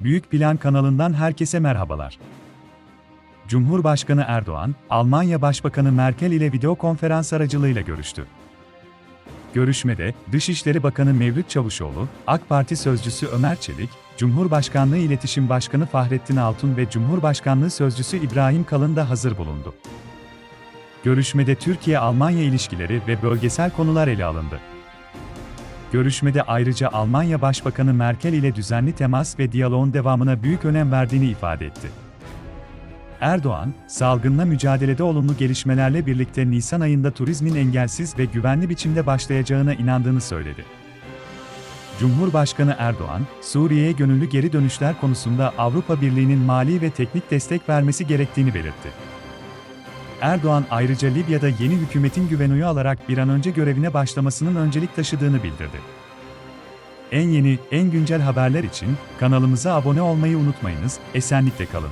Büyük Plan kanalından herkese merhabalar. Cumhurbaşkanı Erdoğan, Almanya Başbakanı Merkel ile video konferans aracılığıyla görüştü. Görüşmede, Dışişleri Bakanı Mevlüt Çavuşoğlu, AK Parti Sözcüsü Ömer Çelik, Cumhurbaşkanlığı İletişim Başkanı Fahrettin Altun ve Cumhurbaşkanlığı Sözcüsü İbrahim Kalın da hazır bulundu. Görüşmede Türkiye-Almanya ilişkileri ve bölgesel konular ele alındı. Görüşmede ayrıca Almanya Başbakanı Merkel ile düzenli temas ve diyaloğun devamına büyük önem verdiğini ifade etti. Erdoğan, salgınla mücadelede olumlu gelişmelerle birlikte Nisan ayında turizmin engelsiz ve güvenli biçimde başlayacağına inandığını söyledi. Cumhurbaşkanı Erdoğan, Suriye'ye gönüllü geri dönüşler konusunda Avrupa Birliği'nin mali ve teknik destek vermesi gerektiğini belirtti. Erdoğan ayrıca Libya'da yeni hükümetin güvenoyu alarak bir an önce görevine başlamasının öncelik taşıdığını bildirdi. En yeni, en güncel haberler için kanalımıza abone olmayı unutmayınız, esenlikle kalın.